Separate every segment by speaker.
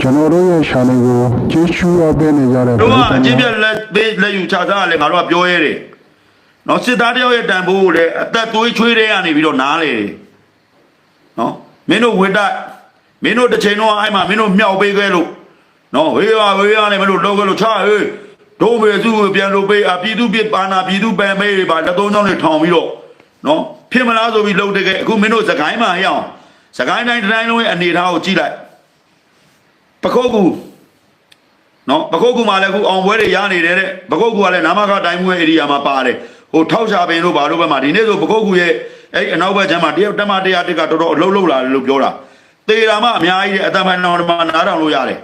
Speaker 1: ကျွန်တော်တို့ရဲ့ channel ကိုကြည့်ရှုရပေးနေကြတဲ့
Speaker 2: တို့ကအချင်းပြက်လက်ပေးလက်ယူချစားရလဲငါတို့ကပြောရဲတယ်နော်စစ်သားတယောက်ရဲ့တန်ဖိုးကိုလည်းအသက်သွေးချွေးတဲ့ကနေပြီးတော့နားလေတယ်နော်မင်းတို့ဝိတ္တမင်းတို့တစ်ချိန်တော့အဲ့မှာမင်းတို့မြောက်ပေးခဲ့လို့နော်ဝေးရဝေးရနဲ့မင်းတို့လောက်ခဲ့လို့ချဟေးတို့ပဲစုကိုပြန်လို့ပေးအပြည်သူပြပါနာပြည်သူပန်မေးတွေပါလက်သုံးချောင်းတွေထောင်ပြီးတော့နော်ဖြစ်မလားဆိုပြီးလှုပ်တဲ့ကဲအခုမင်းတို့စကိုင်းမှာရအောင်စကိုင်းတိုင်းတိုင်းလုံးရဲ့အနေထားကိုကြည့်လိုက် ပခုတ်ကူနော်ပကုတ်ကူမှာလည်းအခုအောင်ပွဲတွေရနေတယ်တဲ့ပကုတ်ကူကလည်းနာမခတိုင်းမွေးဧရိယာမှာပါတယ်ဟိုထောက်ချပင်တို့ဘာလို့ဘက်မှာဒီနေ့ဆိုပကုတ်ကူရဲ့အဲ့ဒီအနောက်ဘက်ကျမ်းမှာတယောက်တက်မတရားတက်ကတော်တော်အလုံးလုံးလာတယ်လို့ပြောတာတေတာမှအများကြီးတဲ့အတမန်တော်မှာနားထောင်လို့ရတယ်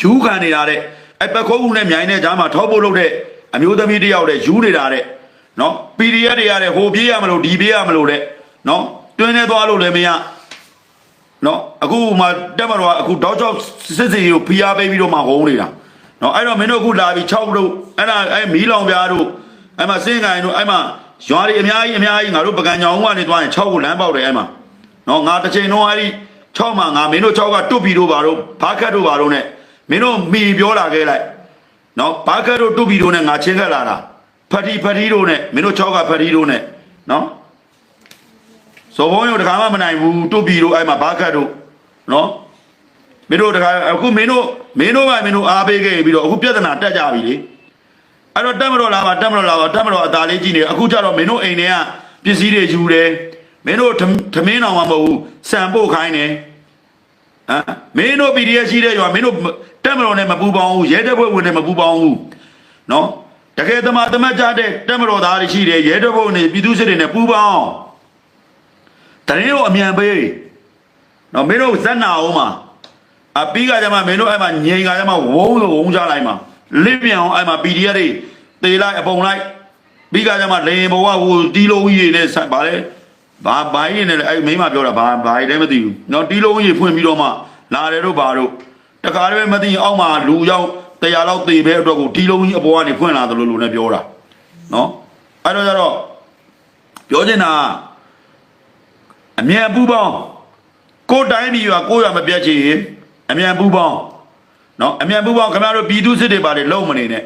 Speaker 2: ယူခံနေတာတဲ့အဲ့ပကုတ်ကူနဲ့မြိုင်တဲ့ကြားမှာထောက်ဖို့လုပ်တဲ့အမျိုးသမီးတယောက်တဲ့ယူနေတာတဲ့နော် PDF တွေရတဲ့ဟိုပြေးရမလို့ဒီပြေးရမလို့တဲ့နော်တွင်းနေသွားလို့လည်းမရ နော်အခုမှတက်မတော်ကအခုတောက်ချောက်စစ်စီကိုဖိအားပေးပြီးတော့မှဟုံးနေတာနော်အဲ့တော့မင်းတို့အခုလာပြီး6တို့အဲ့ဒါအဲ့မီးလောင်ပြားတို့အဲ့မှာစင်းကိုင်တို့အဲ့မှာရွာတွေအများကြီးအများကြီးငါတို့ပကံကြောင်ကနေသွားရင်6ကိုလမ်းပေါက်တယ်အဲ့မှာနော်ငါတစ်ချိန်တော့အဲ့ဒီ6မှာငါမင်းတို့6ကတွတ်ပြီးတို့ပါတော့ဘာခတ်တို့ပါတော့ ਨੇ မင်းတို့မိပြောလာခဲ့လိုက်နော်ဘာခတ်တို့တွတ်ပြီးတို့ ਨੇ ငါချင်းခက်လာတာဖတ်တီဖတ်တီတို့ ਨੇ မင်းတို့6ကဖတ်တီတို့ ਨੇ နော် စောဘုံရုံတခါမှမနိုင်ဘူးတုတ်ပြီတို့အဲ့မှာဘာခတ်တို့နော်မင်းတို့တခါအခုမင်းတို့မင်းတို့ကမင်းတို့အားပေးခဲ့ပြီးတော့အခုပြဿနာတက်ကြပြီလေအဲ့တော့တက်မတော်လာပါတက်မတော်လာပါတက်မတော်အသာလေးကြည့်နေအခုကျတော့မင်းတို့အိမ်တွေကပစ္စည်းတွေယူတယ်မင်းတို့ထမင်းတော်မှမဟုတ်ဘူးစံပို့ခိုင်းတယ်ဟမ်မင်းတို့ PDF ရှိတဲ့ရွာမင်းတို့တက်မတော်နဲ့မပူပေါင်းဘူးရဲတပ်ဖွဲ့ဝင်နဲ့မပူပေါင်းဘူးနော်တကယ်တမတမတ်ကြတဲ့တက်မတော်သားတွေရှိတယ်ရဲတပ်ဖွဲ့ဝင်တွေပြည်သူစစ်တွေနဲ့ပူပေါင်း တရင်တို့အမြန်ပေးနော်မင်းတို့ဇက်နာအောင်မှာအပီးကကြမှာမင်းတို့အဲ့မှာငိန်ကကြမှာဝုန်းလို့ဝုန်းကြလိုက်မှာလစ်ပြန်အောင်အဲ့မှာ PDF တွေတေလိုက်အပုံလိုက်ပြီးကကြမှာလေဘဝဟိုတီလုံးကြီးတွေနဲ့ဆက်ပါလေဘာဘိုင်းနေလဲအဲ့မိမပြောတာဘာဘာလည်းမသိဘူးနော်တီလုံးကြီးဖွင့်ပြီးတော့မှလာတယ်တို့ဘာတို့တခါတည်းမသိရင်အောက်မှာလူရောက်တရားလောက်တေပဲအတွက်ကိုတီလုံးကြီးအပေါ်ကနေဖွင့်လာတယ်လို့လို့လည်းပြောတာနော်အဲ့တော့ကျတော့ပြောချင်တာက အမြန်ပူပေါင်းကိုတိုင်းပြည်ကကိုရမပြတ်ချင်အမြန်ပူပေါင်းနော်အမြန်ပူပေါင်းခင်ဗျားတို့ပြည်သူစစ်တွေပါတယ်လုံးမနေနဲ့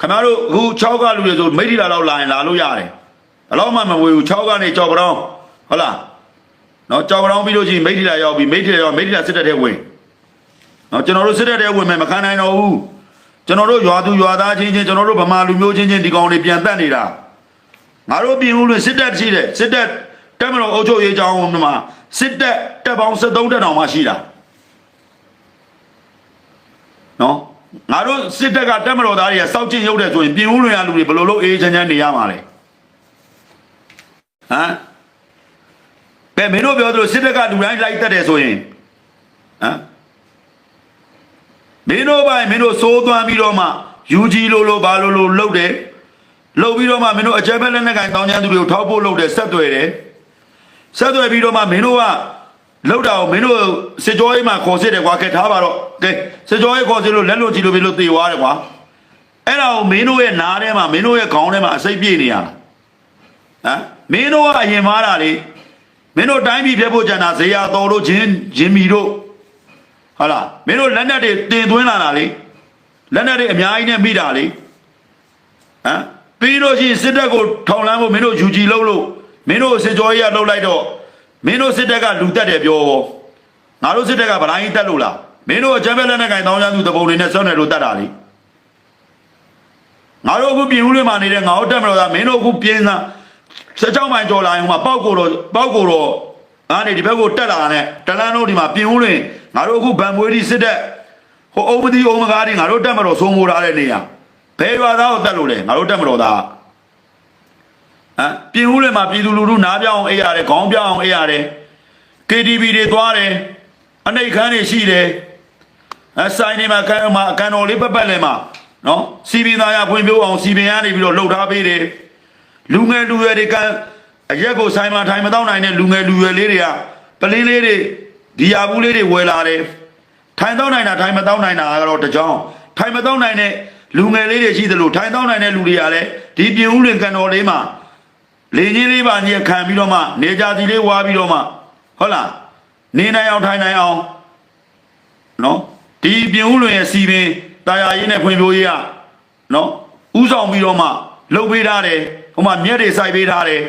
Speaker 2: ခင်ဗျားတို့အခု6ကလူတွေဆိုမိတိလာလောက်လာရင်လာလို့ရတယ်ဘလောက်မှမဝေဘူး6ကနေကြောက်ပရောင်းဟုတ်လားနော်ကြောက်ပရောင်းပြီးလို့ရှိရင်မိတိလာရောက်ပြီးမိတိလာရောက်မိတိလာစစ်တပ်ထဲဝင်နော်ကျွန်တော်တို့စစ်တပ်ထဲဝင်မယ်မခံနိုင်တော့ဘူးကျွန်တော်တို့ရွာသူရွာသားချင်းချင်းကျွန်တော်တို့ဗမာလူမျိုးချင်းချင်းဒီကောင်တွေပြန်တက်နေတာငါတို့ပြင်ဦးလွင်စစ်တပ်ရှိတယ်စစ်တပ် တက်မတော်အုပ်ချုပ်ရေးကြောင်းမှာစစ်တပ်တပ်ပေါင်း73တက်တောင်မှရှိတာနော်ငါတို့စစ်တပ်ကတက်မတော်သားတွေကစောက်ကျင်ရုပ်တယ်ဆိုရင်ပြည်ဦးလွင်ရလူတွေဘယ်လိုလုပ်အေးချမ်းချမ်းနေရမှာလဲဟမ်ဘယ်မင်းတို့ပြောသလိုစစ်တပ်ကလူတိုင်းလိုက်တက်တယ်ဆိုရင်ဟမ်မင်းတို့ပိုင်းမင်းတို့စိုးသွမ်းပြီးတော့မှယူကြီးလိုလိုဘာလိုလိုလုပ်တယ်လှုပ်ပြီးတော့မှမင်းတို့အကြမ်းဖက်လက်နက်ကင်တောင်းကျမ်းသူတွေကိုထောက်ဖို့လုပ်တယ်ဆက်သွယ်တယ် ဆက်သွယ်ပြီးတော့မှမင်းတို့ကလှုပ်တာကိုမင်းတို့စစ်ကြောရေးမှာခေါ်စစ်တယ်ကွာကဲထားပါတော့ကဲစစ်ကြောရေးခေါ်စစ်လို့လက်လွတ်ကြည့်လို့ပြီးလို့တေသွားတယ်ကွာအဲ့ဒါကိုမင်းတို့ရဲ့နားထဲမှာမင်းတို့ရဲ့ခေါင်းထဲမှာအစိတ်ပြေနေရတာဟမ်မင်းတို့ကအရင်မားတာလေမင်းတို့တိုင်းပြည်ပြတ်ဖို့ကြံတာဇေယျတော်တို့ချင်းဂျင်မီတို့ဟုတ်လားမင်းတို့လက်နက်တွေတင်သွင်းလာတာလေလက်နက်တွေအများကြီးနဲ့မိတာလေဟမ်ပြီးလို့ရှိရင်စစ်တပ်ကိုထောင်လန်းဖို့မင်းတို့ယူကြည်လုံးလို့ မင်းတို့စစ်ကြောရေးရလှုပ်လိုက်တော့မင်းတို့စစ်တပ်ကလူတက်တယ်ပြောငါတို့စစ်တပ်ကဗလိုင်းတက်လို့လားမင်းတို့အကြမ်းဖက်လက်နက်ကင်တောင်းချမ်းသူတပုံတွေနဲ့စောနေလို့တက်တာလေငါတို့အခုပြင်ဦးလွင်မှာနေတဲ့ငါတို့တက်မလို့သားမင်းတို့အခုပြင်းစားစကြောင်းမိုင်ကြော်လာရင်ဟိုမှာပောက်ကိုတော့ပောက်ကိုတော့အားနေဒီဘက်ကိုတက်လာတဲ့တလန်းတို့ဒီမှာပြင်ဦးလွင်ငါတို့အခုဗန်မွေးဒီစစ်တပ်ဟိုအုံပတိအုံမကားတွေငါတို့တက်မလို့သုံးမိုးထားတဲ့နေရာဘယ်ရွာသားကိုတက်လို့လဲငါတို့တက်မတော်သား ဟမ်ပြင်ဦးလည်းမှာပြည်သူလူထုနားပြောင်းအောင်အေးရတယ်ခေါင်းပြောင်းအောင်အေးရတယ် KTV တွေသွားတယ်အနှိတ်ခမ်းတွေရှိတယ်အဆိုင်တွေမှာကံမှာအကန်တော်လေးပတ်ပတ်လဲမှာနော်စီပင်သားရဖွင့်ပြအောင်စီပင်ရနေပြီးတော့လှုပ်ထားပေးတယ်လူငယ်လူရွယ်တွေကအရက်ကိုဆိုင်မှာထိုင်မတော့နိုင်တဲ့လူငယ်လူရွယ်လေးတွေကပလင်းလေးတွေဒီယာဘူးလေးတွေဝယ်လာတယ်ထိုင်တော့နိုင်တာထိုင်မတော့နိုင်တာကတော့တကြောင်ထိုင်မတော့နိုင်တဲ့လူငယ်လေးတွေရှိသလိုထိုင်တော့နိုင်တဲ့လူတွေကလည်းဒီပြင်ဦးလင်ကန်တော်လေးမှာ လေကြီးလေးပါညက်ခံပြီးတော့မှနေကြစီလေးဝါပြီးတော့မှဟုတ်လားနေနိုင်အောင်ထိုင်နိုင်အောင်နော်ဒီပြင်ဦးလွင်ရဲ့စီပင်တာယာရေးနဲ့ဖွံ့ဖြိုးရေးကနော်ဥဆောင်ပြီးတော့မှလှုပ်ပေးထားတယ်ဟိုမှာမြက်တွေစိုက်ပေးထားတယ်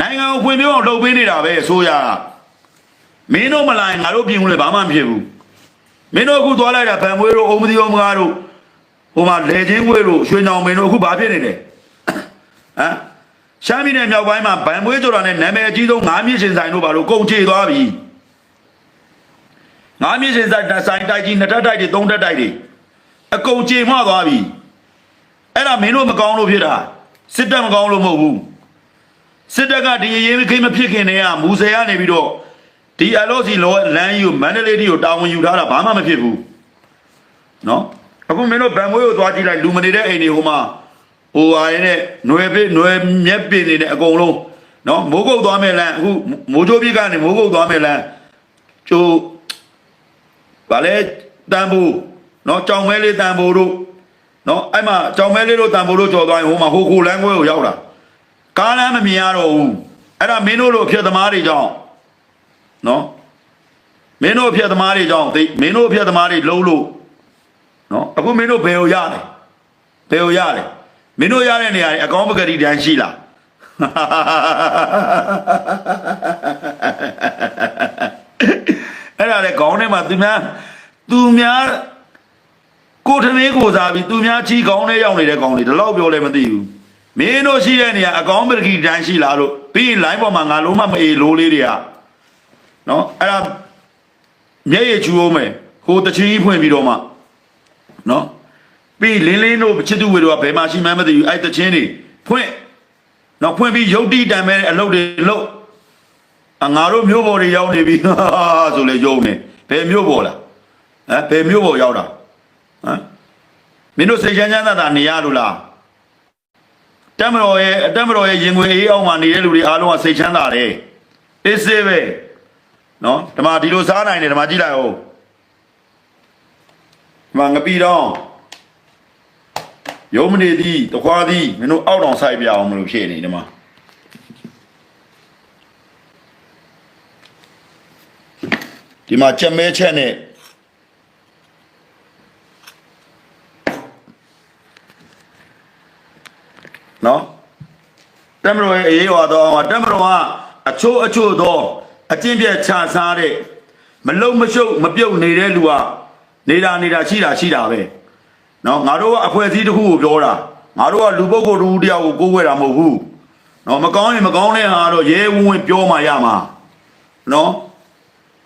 Speaker 2: နိုင်ငံကိုဖွံ့ဖြိုးအောင်လှုပ်ပေးနေတာပဲအစိုးရကမင်းတို့မလာရင်ငါတို့ပြင်ဦးလွင်ဘာမှမဖြစ်ဘူးမင်းတို့အခုသွားလိုက်တာဗန်မွေးတို့အုံမဒီအောင်မကားတို့ဟိုမှာလေချင်းဝေးတို့ရွှေညောင်မင်းတို့အခုဘာဖြစ်နေလဲဟမ် ရှမ်းပြည်နယ်မြောက်ပိုင်းမှာဗန်မွေးဆိုတာနဲ့နာမည်အကြီးဆုံးငါးမြင့်ရှင်ဆိုင်တို့ဘာလို့ကုန်ချေသွားပြီငါးမြင့်စင်ဆိုင်ဆိုင်တိုက်ကြီးနှစ်ထပ်တိုက်တွေသုံးထပ်တိုက်တွေအကုန်ကြေမွသွားပြီအဲ့ဒါမင်းတို့မကောင်းလို့ဖြစ်တာစစ်တပ်မကောင်းလို့မဟုတ်ဘူးစစ်တပ်ကဒီအရေးခိမဖြစ်ခင်တည်းကမူဆယ်ကနေပြီးတော့ဒီအလောစီလောလမ်းယူမန္တလေးတီကိုတာဝန်ယူထားတာဘာမှမဖြစ်ဘူးနော်အခုမင်းတို့ဗန်မွေးကိုသွားကြည့်လိုက်လူမနေတဲ့အိမ်တွေဟိုမှာ ဟိုဟာရင်းနဲ့ຫນွယ်ပြຫນွယ်မျက်ပြနေတဲ့အကုန်လုံးနော်မိုးကုတ်သွားမယ်လမ်းအခုမိုးချိုးပြစ်ကနေမိုးကုတ်သွားမယ်လမ်းကျိုးဗာလဲတန်ဖိုးနော်ကြောင်မဲလေးတန်ဖိုးတို့နော်အဲ့မှာကြောင်မဲလေးတို့တန်ဖိုးတို့ကြော်သွားရင်ဟိုမှာဟိုကိုလမ်းခွဲကိုရောက်လာကားလမ်းမမြင်ရတော့ဘူးအဲ့ဒါမင်းတို့လိုအဖြစ်သမားတွေကြောင့်နော်မင်းတို့အဖြစ်သမားတွေကြောင့်သိမင်းတို့အဖြစ်သမားတွေလုံးလို့နော်အခုမင်းတို့ဘယ်ကိုရတယ်ဘယ်ကိုရတယ် မင်းတို့ရတဲ့နေရာတွေအကောင်းပကတိတန်းရှိလားအဲ့ဒါလေခေါင်းထဲမှာသူများသူများကိုထမင်းကိုစားပြီးသူများချီခေါင်းထဲရောက်နေတဲ့ကောင်တွေဒီလောက်ပြောလည်းမသိဘူးမင်းတို့ရှိတဲ့နေရာအကောင်းပကတိတန်းရှိလားလို့ပြီးရင် line ပေါ်မှာငါလုံးမမအေးလိုးလေးတွေကနော်အဲ့ဒါမျက်ရည်ချူအောင်မယ်ဟိုတချင်းကြီးဖွင့်ပြီးတော့မှနော် ပြီးလင်းလင်းတို့ချစ်သူဝေတို့ကဘယ်မှာရှိမှန်းမသိဘူးအဲ့တချင်းတွေဖွင့်နော်ဖွင့်ပြီးရုပ်တိတံမဲ့အလုပ်တွေလုပ်အငါတို့မျိုးပေါ်တွေရောက်နေပြီဟာဆိုလေယုံနေဘယ်မျိုးပေါ်လားဟမ်ဘယ်မျိုးပေါ်ရောက်တာဟမ်မင်းတို့စိတ်ချမ်းချမ်းသာသာနေရလို့လားတက်မတော်ရဲ့အတက်မတော်ရဲ့ရင်ခွင်အေးအောင်မှာနေတဲ့လူတွေအားလုံးကစိတ်ချမ်းသာတယ်အေးစေးပဲနော်ဓမ္မဒီလိုစားနိုင်တယ်ဓမ္မကြည့်လိုက်အောင်ဓမ္မငပီတော့ ယုံမနေသည်တခွားသည်မင်းတို့အောက်တောင်ဆိုင်ပြအောင်မလို့ဖြစ်နေဓမ္မဒီမှာချက်မဲချက်နဲ့နော်တမတော်ရဲ့အေးရွာတော့တမတော်ကအချိုးအချို့သောအကျင့်ပြတ်ချစားတဲ့မလုံမရှုပ်မပြုတ်နေတဲ့လူကနေတာနေတာရှိတာရှိတာပဲ နော်ငါတို့ကအဖွဲစည်းတစ်ခုကိုပြောတာငါတို့ကလူပုဂ္ဂိုလ်တစ်ဦးတယောက်ကိုကိုးကွယ်တာမဟုတ်ဘူးနော်မကောင်းရင်မကောင်းတဲ့ဟာတော့ရဲဝံ့ဝံ့ပြောမှရမှာနော်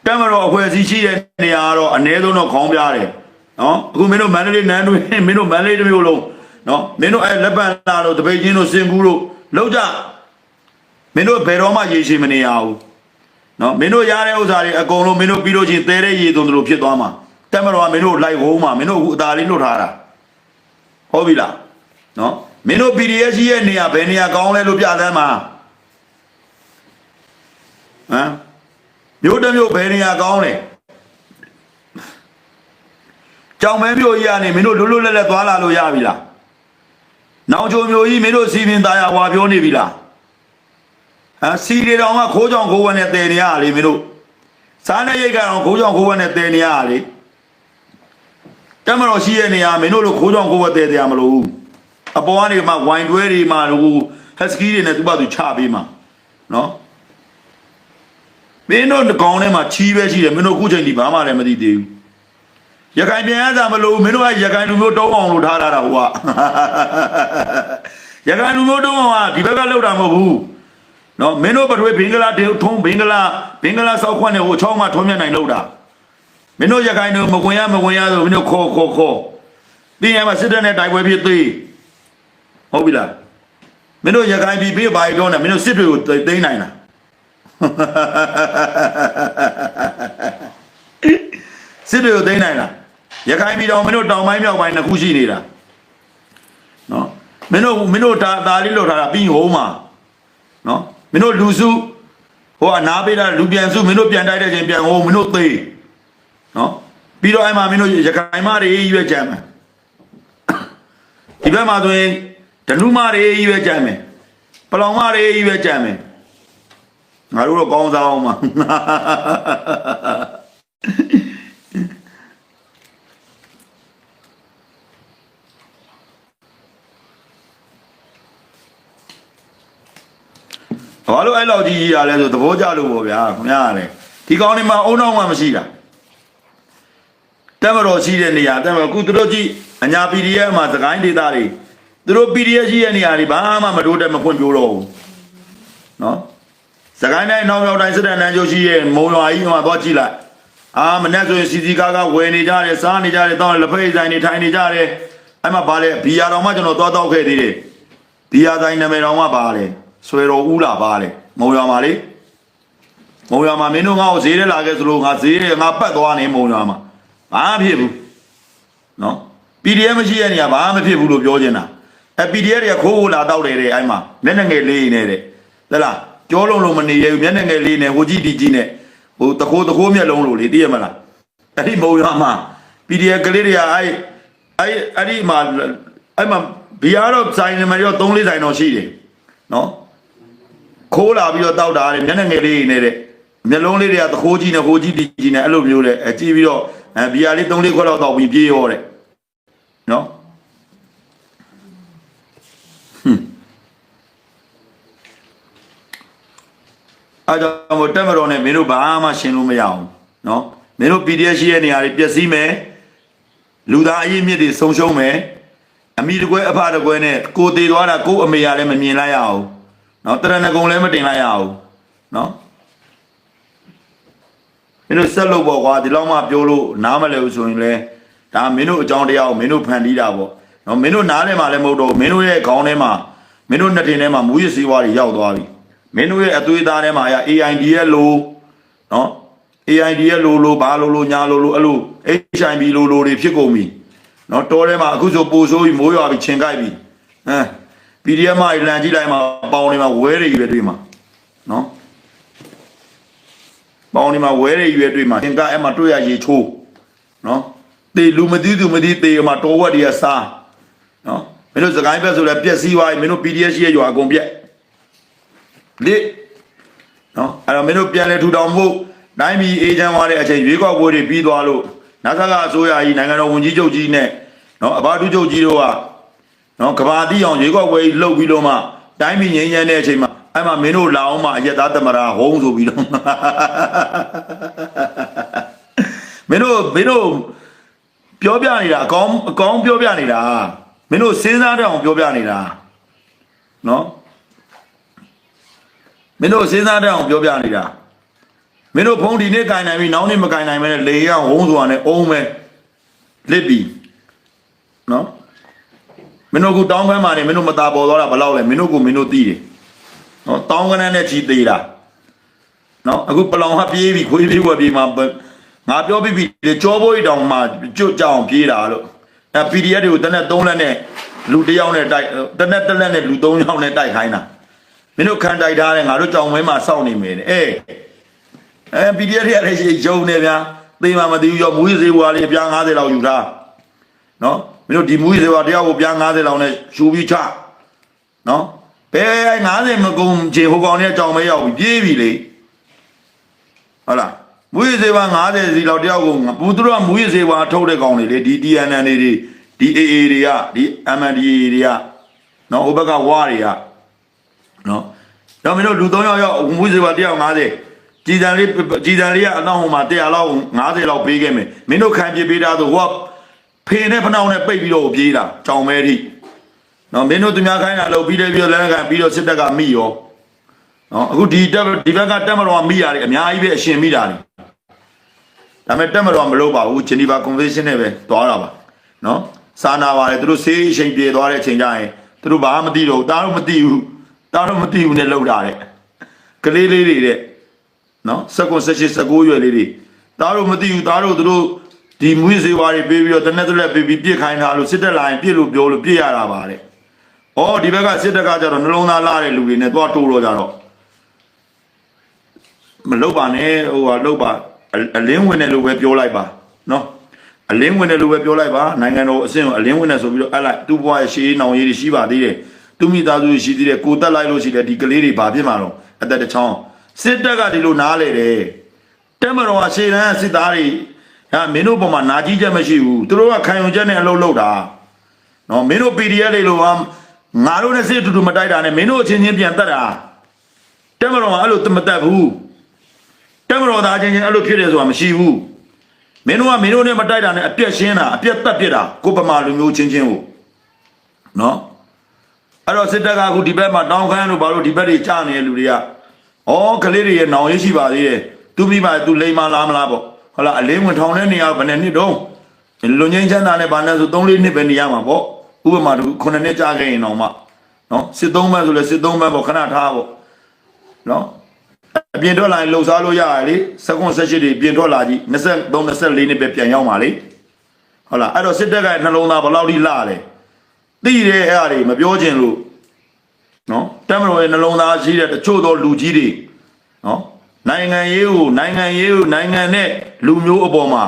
Speaker 2: တမတော်အဖွဲ့အစည်းရှိတဲ့နေရာကတော့အ ਨੇ ဆုံးတော့ခေါင်းပြားတယ်နော်အခုမင်းတို့မန္တလေးနန်းတွင်မင်းတို့မန္တလေးတစ်မျိုးလုံးနော်မင်းတို့အဲလက်ပံလာတို့တပိတ်ချင်းတို့စင်ကူးတို့လောက်ကြမင်းတို့ဘယ်တော့မှရေရှိမနေရဘူးနော်မင်းတို့ရတဲ့ဥစ္စာတွေအကုန်လုံးမင်းတို့ပြီးလို့ချင်းတဲတဲ့ရေသွန်းတို့ဖြစ်သွားမှာတမတော်ကမင်းတို့လိုက်ဝုန်းမှာမင်းတို့အခုအသာလေးလွတ်ထားတာ ဟုတ်ပြီလားနော်မင်းတို့ PDF ရှိရဲ့နေရာဘယ်နေရာကောင်းလဲလို့ပြသမ်းမှာဟမ်မြို့တစ်မြို့ဘယ်နေရာကောင်းလဲကြောင်မဲမြို့ကြီးကနေမင်းတို့လွတ်လွတ်လပ်လပ်သွားလာလို့ရပြီလားနောင်ချိုမြို့ကြီးမင်းတို့စီပင်သားရဝါပြောနေပြီလားဟမ်စီရီတောင်ကခိုးကြောင်ခိုးဝက်နဲ့တည်နေရတာလေမင်းတို့စားနေရိတ်ကတော့ခိုးကြောင်ခိုးဝက်နဲ့တည်နေရတာလေ တမတော်ရှိရဲ့နေရာမင်းတို့လိုခိုးကြောင်ခိုးဝက်တည်တရားမလို့ဘူးအပေါ်ကနေမှဝိုင်တွဲတွေမှဟိုဟက်စကီတွေနဲ့သူ့ဘာသူချပေးမှာနော်မင်းတို့ကောင်းထဲမှာချီးပဲရှိတယ်မင်းတို့အခုချိန်ဒီဘာမှလည်းမသိသေးဘူးရခိုင်ပြန်ရတာမလို့မင်းတို့ကရခိုင်လူမျိုးတုံးအောင်လို့ထားလာတာဟိုကရခိုင်လူမျိုးတုံးအောင်ကဒီဘက်ကလောက်တာမဟုတ်ဘူးနော်မင်းတို့ပထွေးဘင်္ဂလားဒေထုံးဘင်္ဂလားဘင်္ဂလားစောက်ခွန့်နဲ့ဟိုချောင်းမှာထုံးမြနိုင်လောက်တာ မင်းတို့ရခိုင်တို့မကွင်ရမကွင်ရဆိုမင်းတို့ခေါ်ခေါ်ခေါ်ပြီးရင်မှစစ်တပ်နဲ့တိုက်ပွဲဖြစ်သေးဟုတ်ပြီလားမင်းတို့ရခိုင်ပြည်ပြေးပါရီတော့နေမင်းတို့စစ်တွေကိုသိမ်းနိုင်လားစစ်တွေကိုသိမ်းနိုင်လားရခိုင်ပြည်တော်မင်းတို့တောင်ပိုင်းမြောက်ပိုင်းနှစ်ခုရှိနေတာနော်မင်းတို့မင်းတို့ဒါဒါလေးလောက်ထားတာပြီးရင်ဟိုးမှာနော်မင်းတို့လူစုဟိုအနာပေးတာလူပြန်စုမင်းတို့ပြန်တိုက်တဲ့ချိန်ပြန်ဟိုးမင်းတို့သေး နော်ပြီးတော့အဲ့မှာမင်းတို့ရခိုင်မတွေရွက်ကြမယ်ဒီဘက်မှာဆိုရင်ဓနုမတွေရွက်ကြမယ်ပလောင်မတွေရွက်ကြမယ်ငါတို့တော့ကောင်းစားအောင်ပါဘာလို့အဲ့လောက်ကြီးကြီးရလဲဆိုသဘောကျလို့ပေါ့ဗျာခင်ဗျားလေဒီကောင်းနေမှာအုံနောက်မှမရှိတာ တက်မတော်ရှိတဲ့နေရာတက်မတော်ခုသူတို့ကြည့်အညာ PDF မှာသကိုင်းဒေတာတွေသူတို့ PDF ရှိတဲ့နေရာတွေဘာမှမတိုးတက်မဖွံ့ဖြိုးတော့ဘူးနော်သကိုင်းတိုင်းနောက်မြောက်တိုင်းစစ်တပ်နန်းကျိုးရှိရဲ့မုံရွာကြီးမှာသွားကြည့်လိုက်အာမနေ့ဆိုရင်စီစီကားကားဝယ်နေကြတယ်စားနေကြတယ်တောင်းလက်ဖက်ဆိုင်နေထိုင်နေကြတယ်အဲ့မှာဗာလဲဘီယာတော်မှကျွန်တော်သွားတော့ခဲ့သေးတယ်ဒီယာတိုင်းနာမည်တော်မှပါလေဆွေတော်ဦးလာပါလေမုံရွာမှာလေမုံရွာမှာမင်းတို့ငါ့ကိုဈေးထဲလာခဲ့ဆိုလို့ငါဈေးထဲငါပတ်သွားနေမုံရွာမှာ ဘာမှဖြစ်ဘူးနော် PDF မရှိတဲ့နေရာဘာမှမဖြစ်ဘူးလို့ပြောချင်တာအဲ PDF တွေကခိုးခိုးလာတော့တယ်တဲ့အဲ့မှာမျက်နှာငယ်လေးနေတဲ့တဲ့သလားကြောလုံးလုံးမနေရဘူးမျက်နှာငယ်လေးနဲ့ဟိုကြည့်ဒီကြည့်နဲ့ဟိုတခိုးတခိုးမျက်လုံးလို့လေသိရမလားအဲ့ဒီမုံရွာမှာ PDF ကလေးတွေကအဲ့အဲ့အဲ့ဒီမှာအဲ့မှာဘီယာတော့ဆိုင်နေမှာရော3 4ဆိုင်တော့ရှိတယ်နော်ခိုးလာပြီးတော့တောက်တာတဲ့မျက်နှာငယ်လေးနေတဲ့မျက်လုံးလေးတွေကတခိုးကြီးနဲ့ဟိုကြည့်ဒီကြည့်နဲ့အဲ့လိုမျိုးတဲ့အဲကြည့်ပြီးတော့ အဲဘီယာလေး3 4ခွက်လောက်တောက်ပြီးပြေးရောတဲ့နော်အားကြောင့်မို့တက်မတော်နဲ့မင်းတို့ဘာမှရှင်းလို့မရအောင်နော်မင်းတို့ PDF ရှိတဲ့နေရာတွေပျက်စီးမယ်လူသားအရေးမြစ်တွေဆုံးရှုံးမယ်အမိတကွဲအဖတကွဲနဲ့ကိုသေးသွားတာကိုအမေရလည်းမမြင်လိုက်ရအောင်နော်တရဏဂုံလည်းမတင်လိုက်ရအောင်နော် မင်းတို့ဆက်လို့ပေါ့ကွာဒီလောက်မှပြောလို့နားမလဲဘူးဆိုရင်လဲဒါမင်းတို့အကြောင်းတရားကိုမင်းတို့ဖန်တီးတာပေါ့နော်မင်းတို့နားထဲမှာလည်းမဟုတ်တော့ဘူးမင်းတို့ရဲ့ခေါင်းထဲမှာမင်းတို့နှစ်ထင်ထဲမှာမူရစီဝါးတွေရောက်သွားပြီမင်းတို့ရဲ့အသွေးသားထဲမှာအရာ AID ရဲ့လိုနော် AID ရဲ့လိုလိုဘာလိုလိုညာလိုလိုအဲ့လို HIV လိုလိုတွေဖြစ်ကုန်ပြီနော်တောထဲမှာအခုဆိုပိုဆိုးပြီးမိုးရွာပြီးခြင်ကိုက်ပြီဟမ် PDF မှာလန်ကြည့်လိုက်မှာပေါင်တွေမှာဝဲတွေရွယ်တွေ့မှာနော် ပေါင်တွေမှာဝဲတွေရွယ်တွေ့မှာသင်ကအဲ့မှာတွေ့ရရေချိုးနော်တေလူမသိသူမသိတေမှာတောဝက်တွေကစားနော်မင်းတို့စကိုင်းဘက်ဆိုလဲပြက်စီးသွားပြီမင်းတို့ PDF ရှိရဲ့ရွာအကုန်ပြက်လေနော်အဲ့တော့မင်းတို့ပြန်လဲထူထောင်ဖို့နိုင်ပြည်အေဂျင့်သွားတဲ့အချိန်ရွေးကောက်ပွဲတွေပြီးသွားလို့နာဆာကအစိုးရကြီးနိုင်ငံတော်ဝန်ကြီးချုပ်ကြီးနဲ့နော်အဘာတုချုပ်ကြီးတို့ကနော်ကဘာတိအောင်ရွေးကောက်ပွဲကြီးလှုပ်ပြီးတော့မှတိုင်းပြည်ငြိမ်းချမ်းတဲ့အချိန်မှာ အဲ့မှာမင်းတို့လာအောင်မှအရက်သားသမရာဟုံးဆိုပြီးတော့မင်းတို့မင်းတို့ပြောပြနေတာအကောင်းအကောင်းပြောပြနေတာမင်းတို့စဉ်းစားတဲ့အောင်ပြောပြနေတာနော်မင်းတို့စဉ်းစားတဲ့အောင်ပြောပြနေတာမင်းတို့ဖုန်းဒီနေ့ကင်နိုင်ပြီနောက်နေ့မကင်နိုင်မဲလေရဝုန်းစွာနဲ့အုံးမဲလစ်ပြီနော်မင်းတို့ကတောင်းခွဲမှာနေမင်းတို့မตาပေါ်သွားတာဘယ်လောက်လဲမင်းတို့ကမင်းတို့သိတယ် နော်တောင်းကနန်းနဲ့ချီသေးတာနော်အခုပလောင်ဟာပြေးပြီခွေးပြေးဝက်ပြေးမှာငါပြောပြီးပြီလေကြောဘိုးကြီးတောင်မှကျွတ်ကြအောင်ပြေးတာလို့အဲ PDF တွေကိုတနက်3လက်နဲ့လူတစ်ယောက်နဲ့တိုက်တနက်တစ်လက်နဲ့လူ3ယောက်နဲ့တိုက်ခိုင်းတာမင်းတို့ခံတိုက်ထားတယ်ငါတို့ကြောင်မဲမှာစောင့်နေမယ်တဲ့အေးအဲ PDF တွေကလည်းရုံနေဗျာသိမှမသိဘူးရောမူကြီးစေဘွားလေးပြား90လောက်ယူထားနော်မင်းတို့ဒီမူကြီးစေဘွားတယောက်ကိုပြား90လောက်နဲ့ယူပြီးချနော် ဘယ်90မကုန်ချေဟိုကောင်နဲ့ကြောင်မဲရောက်ပြီးပြေးပြီလေဟုတ်လားမူကြီးစေဘွား90စီလောက်တယောက်ကိုဘူးသူတို့ကမူကြီးစေဘွားထုတ်တဲ့ကောင်တွေလေဒီ TNN တွေဒီ AA တွေကဒီ MNDA တွေကနော်ဟိုဘက်ကဝါတွေကနော်တော့မင်းတို့လူ3ယောက်ရောက်မွေးစေပါ150ကြည်တန်လေးကြည်တန်လေးကအနောက်ဟိုမှာ100လောက်50လောက်ပေးခဲ့မယ်မင်းတို့ခံပြေးပေးတာဆိုဟိုကဖေနဲ့ဖနှောင်းနဲ့ပိတ်ပြီးတော့ပြေးတာကြောင်မဲထိ နော်မင်းတို့သူများခိုင်းတာလို့ပြီးတယ်ပြီးတော့လည်းခံပြီးတော့စစ်တပ်ကမိရောနော်အခုဒီတက်ဒီဘက်ကတက်မတော်ကမိရတယ်အများကြီးပဲအရှင်မိတာလေဒါပေမဲ့တက်မတော်ကမလုပ်ပါဘူးဂျနီဗာကွန်ဗင်းရှင်းနဲ့ပဲသွားတာပါနော်စာနာပါတယ်သူတို့ဆေးအချိန်ပြေသွားတဲ့အချိန်ကျရင်သူတို့ဘာမှမသိတော့ဘူးတားတော့မသိဘူးတားတော့မသိဘူးနဲ့လောက်တာတဲ့ကလေးလေးတွေတဲ့နော်စက္ကွန်၁၈၁၉ရွယ်လေးတွေတားတော့မသိဘူးတားတော့သူတို့ဒီမွေးစေဝါတွေပေးပြီးတော့တနက်တလက်ပေးပြီးပြစ်ခိုင်းတာလို့စစ်တက်လာရင်ပြစ်လို့ပြောလို့ပြစ်ရတာပါတဲ့ ဩဒီဘက်ကစစ်တက်ကကြတော့နှလုံးသားလာတဲ့လူတွေနဲ့သွားတိုးတော့ကြတော့မလောက်ပါနဲ့ဟိုဟာလောက်ပါအအလင်းဝင်တယ်လို့ပဲပြောလိုက်ပါနော်အလင်းဝင်တယ်လို့ပဲပြောလိုက်ပါနိုင်ငံတော်အဆင့်ကိုအလင်းဝင်တယ်ဆိုပြီးတော့အဲ့လိုက်သူ့ဘဝရဲ့ရှေးနောင်ရည်တွေရှိပါသေးတယ်သူမိသားစုရှိသေးတယ်ကိုတက်လိုက်လို့ရှိတယ်ဒီကလေးတွေဘာဖြစ်မှာတော့အသက်တစ်ချောင်းစစ်တပ်ကဒီလိုနားလေတယ်တက်မတော်ကရှေးတန်းစစ်သားတွေဟာမင်းတို့ပေါ်မှာနာကြီးချက်မရှိဘူးသူတို့ကခံယူချက်နဲ့အလုပ်လုပ်တာနော်မင်းတို့ PDF တွေလို့ဟာ ငါတို့နဲ့စစ်အတူတူမတိုက်တာနဲ့မင်းတို့အချင်းချင်းပြန်တက်တာတက်မတော်ကအဲ့လိုတမတက်ဘူးတက်မတော်သားချင်းချင်းအဲ့လိုဖြစ်တယ်ဆိုတာမရှိဘူးမင်းတို့ကမင်းတို့နဲ့မတိုက်တာနဲ့အပြက်ရှင်းတာအပြက်တက်ပြစ်တာကိုပမာလူမျိုးချင်းချင်းကိုနော်အဲ့တော့စစ်တပ်ကအခုဒီဘက်မှာတောင်းခမ်းလို့ဘာလို့ဒီဘက်တွေကြားနေတဲ့လူတွေကဩကလေးတွေရဲ့နောင်ရေးရှိပါသေးတယ်သူမိပါသူလိမ္မာလားမလားပေါ့ဟုတ်လားအလင်းဝင်ထောင်တဲ့နေရာဘယ်နှစ်နှစ်တုံးလွန်ငင်းချမ်းသာနဲ့ဘာနဲ့ဆို3-4နှစ်ပဲနေရမှာပေါ့ ဥပမာတခု9နှစ်ကြာခဲ့ရင်တော့မှနော်စစ်သုံးဘက်ဆိုလဲစစ်သုံးဘက်ပေါ့ခဏထားပေါ့နော်အပြင်ထွက်လာရင်လှုပ်ရှားလို့ရရလေစက္ကွန်၁၈တွေပြင်ထွက်လာကြည့်23 24နှစ်ပဲပြန်ရောက်ပါလေဟုတ်လားအဲ့တော့စစ်တပ်ကနှလုံးသားဘယ်လောက်ထိလာလဲသိတယ်အဲ့အရာတွေမပြောချင်လို့နော်တက်မတော်ရဲ့နှလုံးသားရှိတဲ့တချို့သောလူကြီးတွေနော်နိုင်ငံရေးကိုနိုင်ငံရေးကိုနိုင်ငံနဲ့လူမျိုးအပေါ်မှာ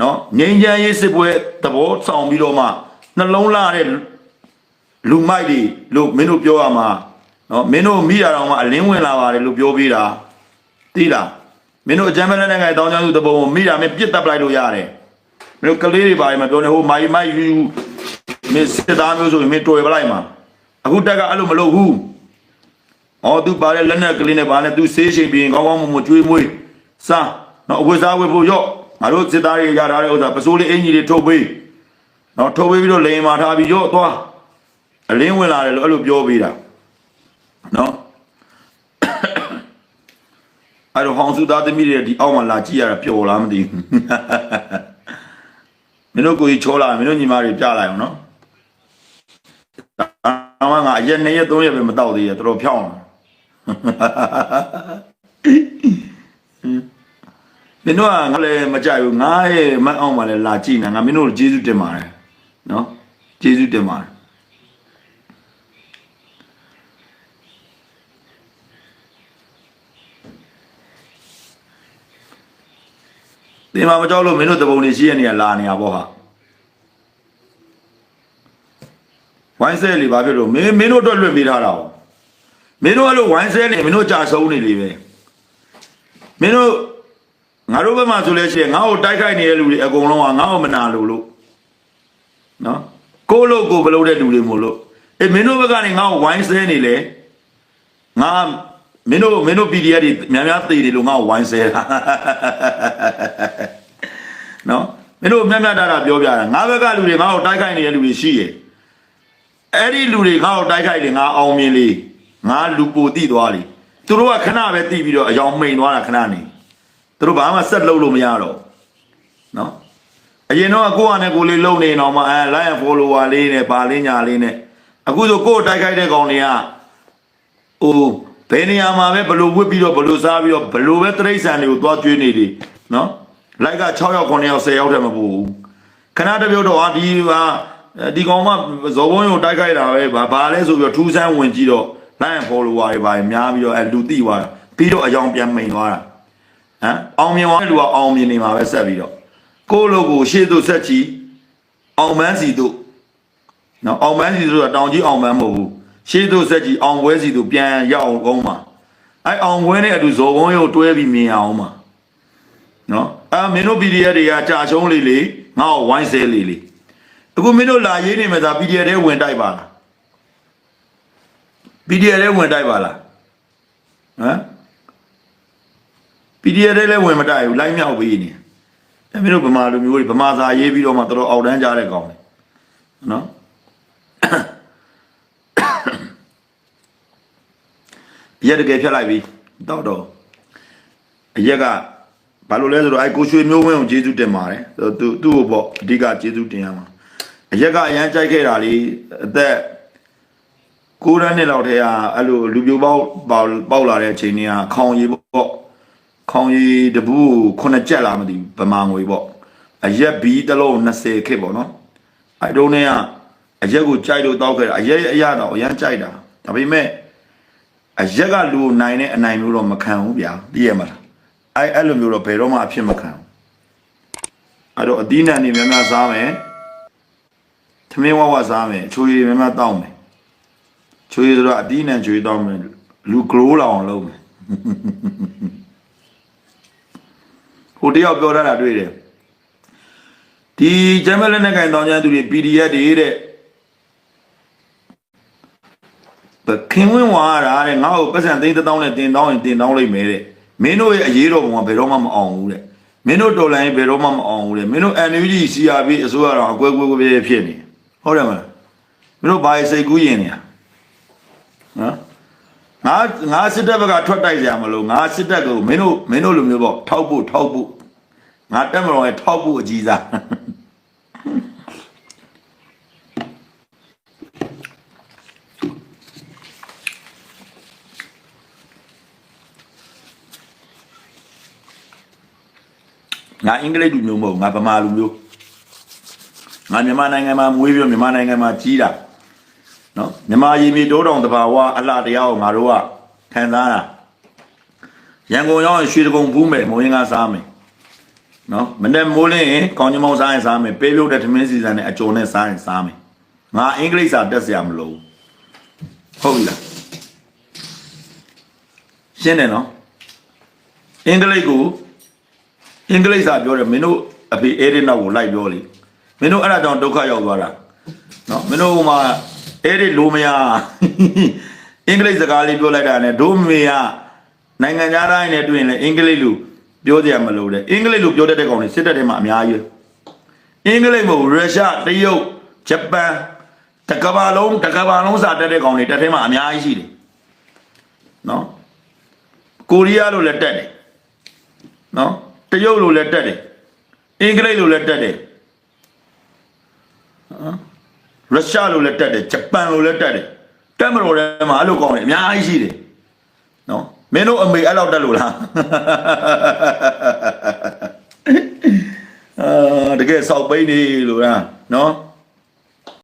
Speaker 2: နော်ငြိမ်းချမ်းရေးစစ်ပွဲသဘောဆောင်ပြီးတော့မှ နှလုံးလာတဲ့လူမိုက်တွေလို့မင်းတို့ပြောရမှာနော်မင်းတို့မိရအောင်မှအလင်းဝင်လာပါတယ်လို့ပြောပေးတာသိလားမင်းတို့အကြမ်းဖက်လက်နက်ကိုင်တောင်းချမ်းသူတပုံကိုမိတာမင်းပြစ်တက်ပလိုက်လို့ရတယ်မင်းတို့ကလေးတွေပါရင်မပြောနဲ့ဟိုမိုင်မိုက်ယူမင်းစစ်သားမျိုးဆိုရင်မင်းတွေ့ပလိုက်မှာအခုတက်ကအဲ့လိုမလုပ်ဘူး။အော်သူပါတဲ့လက်နဲ့ကလေးနဲ့ပါနဲ့သူဆေးချိန်ပြီးရင်ကောင်းကောင်းမွန်မွန်ကျွေးမွေးစားနော်အဝတ်စားဝတ်ဖို့ရော့ငါတို့စစ်သားတွေရထားတဲ့ဥစ္စာပစိုးလေးအင်ကြီးတွေထုတ်ပေး နော်ထုတ်ပေးပြီးတော့လိန်မာထားပြီးရော့သွားအလင်းဝင်လာတယ်လို့အဲ့လိုပြောပေးတာနော်အဲ့တော့ဟောင်စုသားသမီးတွေဒီအောက်မှာလာကြည့်ရတာပျော်လားမသိဘူးမင်းတို့ကိုကြီးချောလာမင်းတို့ညီမတွေပြလိုက်အောင်နော်အမငါအရက်2ရက်3ရက်ပဲမတော့သေးရတော်တော်ဖြောင်းလာမင်းတို့ကငါလည်းမကြိုက်ဘူးငါရဲ့မအောင်ပါလေလာကြည့်နေငါမင်းတို့ကျေးဇူးတင်ပါတယ် နော်ကျေးဇူးတင်ပါတယ်ဒီမှာမကြောက်လို့မင်းတို့တပုံနေရှိရနေရလာနေရပေါ့ဟာဝိုင်းဆဲလေးဘာဖြစ်လို့မင်းမင်းတို့အတွက်လွတ်ပေးထားတာ哦မင်းတို့အဲ့လိုဝိုင်းဆဲနေမင်းတို့ကြာဆုံးနေလေပဲမင်းတို့ငါတို့ဘက်မှာဆိုလဲရှိရင်ငါ့ကိုတိုက်ခိုက်နေတဲ့လူတွေအကုန်လုံးကငါ့ကိုမနာလို့လို့ နော်ကိုလို့ကိုမလုပ်တဲ့လူတွေမို့လို့အေးမင်းတို့ဘက်ကနေငါ့ကိုဝိုင်းဆဲနေလေငါမင်းတို့မင်းတို့ PDF တွေများများသေတယ်လို့ငါ့ကိုဝိုင်းဆဲတာနော်မင်းတို့များများတာတာပြောပြတာငါဘက်ကလူတွေငါ့ကိုတိုက်ခိုက်နေတဲ့လူတွေရှိရဲ့အဲ့ဒီလူတွေငါ့ကိုတိုက်ခိုက်တယ်ငါအောင်မြင်လေငါလူပိုတိသွားလေသူတို့ကခဏပဲတိပြီးတော့အယောင်မိန်သွားတာခဏနေသူတို့ဘာမှဆက်လုပ်လို့မရတော့ဘူးနော် အရင်တော့ကိုယ့်ဟာနဲ့ကိုယ်လေးလုံနေတော့မှအဲ line follower လေးနဲ့ပါလေးညာလေးနဲ့အခုဆိုကိုယ်တိုက်ခိုက်တဲ့ကောင်တွေကဟိုဘယ်နေရာမှာပဲဘလို့ဝစ်ပြီးတော့ဘလို့စားပြီးတော့ဘလို့ပဲတရိတ်ဆန်တွေကိုသွားကျွေးနေတယ်နော် like က6ယောက်9ယောက်10ယောက်တည်းမပူဘူးခဏတစ်ပြုတ်တော့ဟာဒီဟာဒီကောင်မှဇော်ဘုံကိုတိုက်ခိုက်တာပဲဘာဘာလဲဆိုပြီးတော့ထူးဆန်းဝင်ကြည့်တော့ line follower တွေပါများပြီးတော့အဲလူတိသွားတာပြီးတော့အယောင်ပြန်မိန်သွားတာဟမ်အောင်မြင်သွားတဲ့လူကအောင်မြင်နေမှာပဲဆက်ပြီးတော့ ကိုယ့်လိုကိုရှေ့သို့ဆက်ချီအောင်မန်းစီတို့နော်အောင်မန်းစီတို့ကတောင်ကြီးအောင်မန်းမဟုတ်ဘူးရှေ့သို့ဆက်ချီအောင်ပွဲစီတို့ပြန်ရောက်အောင်ကောင်းပါအဲအောင်ပွဲနဲ့အတူဇော်ကုန်းရုပ်တွဲပြီးမြင်အောင်ပါနော်အဲမင်းတို့ PDF တွေကကြာချုံးလေးလေးငါ့ကိုဝိုင်းဆဲလေးလေးအခုမင်းတို့လာရေးနေမှာသာ PDF တွေဝင်တိုက်ပါလား PDF တွေဝင်တိုက်ပါလားဟမ် PDF တွေလည်းဝင်မတိုက်ဘူးလိုက်မြောက်ပေးနေအဲ မင်းတို့ဗမာလူမျိုးတွေဗမာစာရေးပြီးတော့မှတော်တော်အောက်တန်းကြတဲ့ကောင်တွေနော်ရက်တကယ်ဖြတ်လိုက်ပြီတော့တော့အရက်ကဘာလို့လဲဆိုတော့အဲကိုရွှေမျိုးဝင်းကိုကျေးဇူးတင်ပါတယ်သူသူ့ကိုပေါ့အဓိကကျေးဇူးတင်ရမှာအရက်ကအရန်ကြိုက်ခဲ့တာလေအသက်ကိုးရနှစ်လောက်တည်းကအဲ့လိုလူပြိုပေါက်ပေါက်ပေါက်လာတဲ့အချိန်တွေကခေါင်ရည်ပေါ့ ခေါင်းရည်တပူးခုနှစ်ကြက်လားမသိဘူးဗမာငွေပေါ့အရက်ဘီတစ်လုံး20ခစ်ပေါ့နော်အဲတုန်းနဲ့ကအရက်ကိုကြိုက်လို့တောက်ခဲ့တာအရက်အရတော့အရန်ကြိုက်တာဒါပေမဲ့အရက်ကလူကိုနိုင်တဲ့အနိုင်မျိုးတော့မခံဘူးဗျာသိရမလားအဲအဲ့လိုမျိုးတော့ဘယ်တော့မှအဖြစ်မခံဘူးအဲ့တော့အသီးနှံနေများများစားမယ်သမင်းဝဝစားမယ်အချိုရည်များများတောက်မယ်ချိုရည်ဆိုတော့အသီးနှံချိုရည်တောက်မယ်လူကရိုးလောင်အောင်လုပ်မယ် ဟိုတယောက်ပြောထားတာတွေ့တယ်ဒီဂျမလက်နဲ့ကင်တောင်းချမ်းသူတွေ PDF တွေတဲ့ခင်ဝင်းဝါရတာတဲ့ငါ့ကိုပတ်စံသိန်းတစ်တောင်းနဲ့တင်တောင်းရင်တင်တောင်းလိုက်မယ်တဲ့မင်းတို့ရဲ့အရေးတော်ပုံကဘယ်တော့မှမအောင်ဘူးတဲ့မင်းတို့တော်လိုင်းဘယ်တော့မှမအောင်ဘူးတဲ့မင်းတို့ NUG CRP အစိုးရတော့အကွဲကွဲကွဲပြဲဖြစ်နေဟုတ်တယ်မလားမင်းတို့ဘာစိတ်ကူးရင်နေရနော် ငါငါစစ်တပ်ဘက်ကထွက်တိုက်ကြမလို့ငါစစ်တပ်ကိုမင်းတို့မင်းတို့လိုမျိုးပေါ့ထောက်ဖို့ထောက်ဖို့ငါတက်မတော်ရဲ့ထောက်ဖို့အကြီးစားငါအင်္ဂလိပ်လူမျိုးမဟုတ်ငါဗမာလူမျိုးငါမြန်မာနိုင်ငံမှာမွေးပြီးတော့မြန်မာနိုင်ငံမှာကြီးတာ နော်မြန်မာရည်မြေတိုးတောင်တဘာဝအလှတရားကိုငါတို့ကခံစားတာရန်ကုန်ရောက်ရင်ရွှေတကုံဘူးမယ်မုံရင်ကစားမယ်နော်မနေ့မိုးလင်းရင်ကောင်းချမောင်းစားရင်စားမယ်ပေးပြုတ်တဲ့ထမင်းစီစံနဲ့အကြုံနဲ့စားရင်စားမယ်ငါအင်္ဂလိပ်စာတက်စရာမလိုဘူးဟုတ်ပြီလားရှင်းတယ်နော်အင်္ဂလိပ်ကိုအင်္ဂလိပ်စာပြောတယ်မင်းတို့အဖေအဲ့ဒီနောက်ကိုလိုက်ပြောလေမင်းတို့အဲ့ဒါကြောင့်ဒုက္ခရောက်သွားတာနော်မင်းတို့ဟိုမှာ အဲ့ဒီလိုမရအင်္ဂလိပ်စကားလေးပြောလိုက်တာ ਨੇ ဒို့မေကနိုင်ငံသားတိုင်းနဲ့တွေ့ရင်လည်းအင်္ဂလိပ်လိုပြောကြရမလို့တဲ့အင်္ဂလိပ်လိုပြောတတ်တဲ့ကောင်တွေစစ်တပ်ထဲမှာအများကြီးအင်္ဂလိပ်မဟုတ်ရုရှားတရုတ်ဂျပန်တကဘာလုံးတကဘာလုံးစာတတ်တဲ့ကောင်တွေတက်ထဲမှာအများကြီးရှိတယ်နော်ကိုရီးယားလိုလည်းတက်တယ်နော်တရုတ်လိုလည်းတက်တယ်အင်္ဂလိပ်လိုလည်းတက်တယ်ဟမ် ရုရှားလိုလည်းတက်တယ်ဂျပန်လိုလည်းတက်တယ်တက်မတော်ထဲမှာအဲ့လိုကောင်းတယ်အများကြီးရှိတယ်နော်မင်းတို့အမေအဲ့လောက်တက်လို့လားအာတကယ်စောက်ပိန်းနေလို့လားနော်